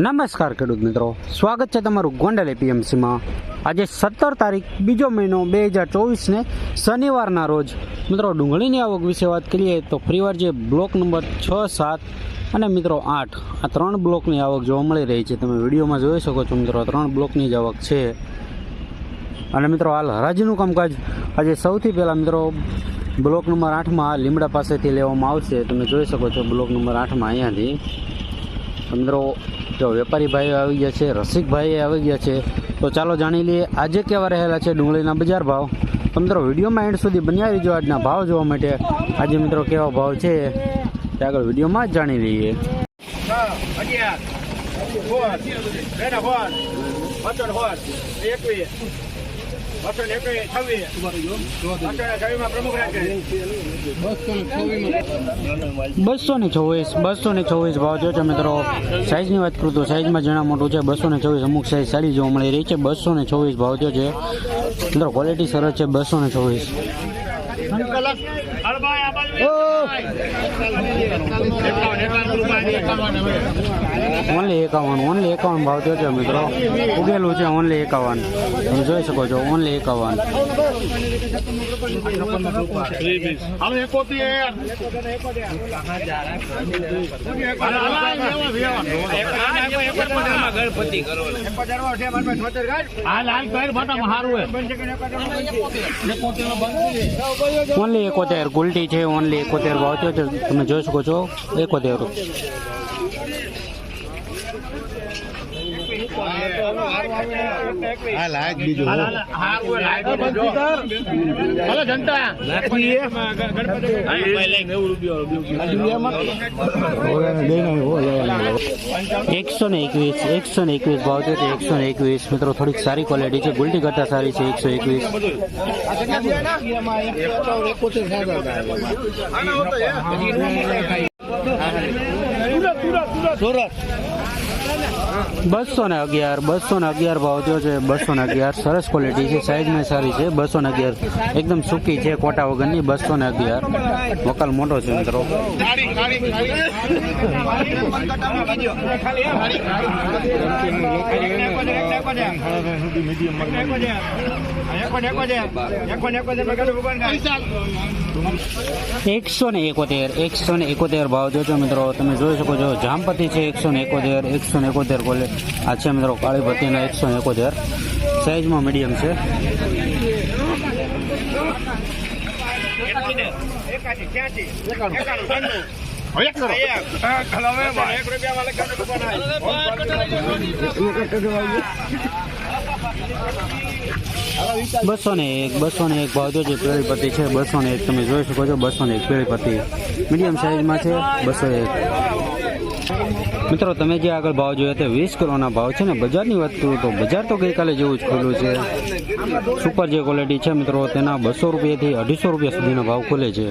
નમસ્કાર ખેડૂત મિત્રો. સ્વાગત છે તમારું ગોંડલ એપીએમસીમાં. આજે સત્તર તારીખ, બીજો મહિનો બે હજાર ચોવીસને શનિવારના રોજ. મિત્રો, ડુંગળીની આવક વિશે વાત કરીએ તો ફરીવાર જે બ્લોક નંબર છ, સાત અને મિત્રો આઠ. આ ત્રણ બ્લોકની આવક જોવા મળી રહી છે. તમે વિડીયોમાં જોઈ શકો છો મિત્રો ત્રણ બ્લોકની જ આવક છે. અને મિત્રો, હાલ હરાજીનું કામકાજ આજે સૌથી પહેલાં મિત્રો, બ્લોક નંબર આઠમાં લીમડા પાસેથી લેવામાં આવશે. તમે જોઈ શકો છો બ્લોક નંબર આઠમાં અહીંયાથી. મિત્રો જો વેપારી ભાઈઓ આવી ગયા છે રસિકભાઈ આવી ગયા છે. તો ચાલો જાણી લઈએ, આજે કેવા રહેલા છે ડુંગળીના બજાર ભાવ? તો મિત્રો, વિડીયોમાં એન્ડ સુધી બન્યા રહીજો આજના ભાવ જોવા માટે. આજે મિત્રો કેવા ભાવ છે, તે આગળ વિડીયોમાં જ જાણી લઈએ. એકવીસ બસો ને છવ્વીસ પ્રમુખ રાખે. બસો ને ચોવીસ ભાવ જો છે મિત્રો. સાઈઝની વાત કરું તો સાઇઝમાં જણા મોટું છે, બસો ને છવ્વીસ અમુક સાઇઝ સારી જોવા મળી રહી છે. બસો ને ચોવીસ ભાવ જો છે. મિત્રો ક્વોલિટી સરસ છે, બસો ને ચોવીસ ઓનલી એકાવન ઓનલી એકાવન ભાવ થયો છે મિત્રો. ઉગેલું છે ઓનલી એકાવન. તમે જોઈ શકો છો ઓનલી એકાવન. હાલો એકોતેર ઓનલી એકોતેર ગુલટી છે ઓનલી એકોતેર ભાવ છે તમે જોઈ શકો છો એકોતેર. હાલો જનતા. એકસો ને એકવીસ એકસો ને એકવીસ ભાવ છે એકસો ને એકવીસ. મિત્રો થોડીક સારી ક્વોલિટી છે ગુલટી કરતા સારી છે એકસો એકવીસ. બસો ને અગિયાર, બસો ને અગિયાર ભાવ થયો છે, બસો ને અગિયાર. સરસ ક્વોલિટી છે સાઈઝમાં સારી છે, બસો ને અગિયાર. એકદમ સૂકી છે, કોટા વગરની બસો ને અગિયાર. વકલ મોટો છે મિત્રો. એકસો ને એકોતેર, એકસો ને એકોતેર ભાવ જોજો મિત્રો. તમે જોઈ શકો છો, જામપતિ છે એકસો ને એકોતેર એકસો ને એકોતેર કોલે આ છે મિત્રો કાળી ભત્તીના એકસો ને એકોતેર સાઈઝમાં મીડિયમ છે. બસો ને એક બસો ને એક ભાવ જો પેળી પત્તી છે. બસો ને એક તમે જોઈ શકો છો બસો ને એક પેળી મીડિયમ સાઈઝમાં છે બસો એક મિત્રો, તમે જે આગળ ભાવ જોયા તે વીસ કિલોના ભાવ છે ને બજારની વાત કરું તો બજાર તો ગઈકાલે જેવું જ ખુલ્લું છે. સુપર જે ક્વોલિટી છે મિત્રો, તેના બસો રૂપિયાથી અઢીસો રૂપિયા સુધીના ભાવ ખુલે છે.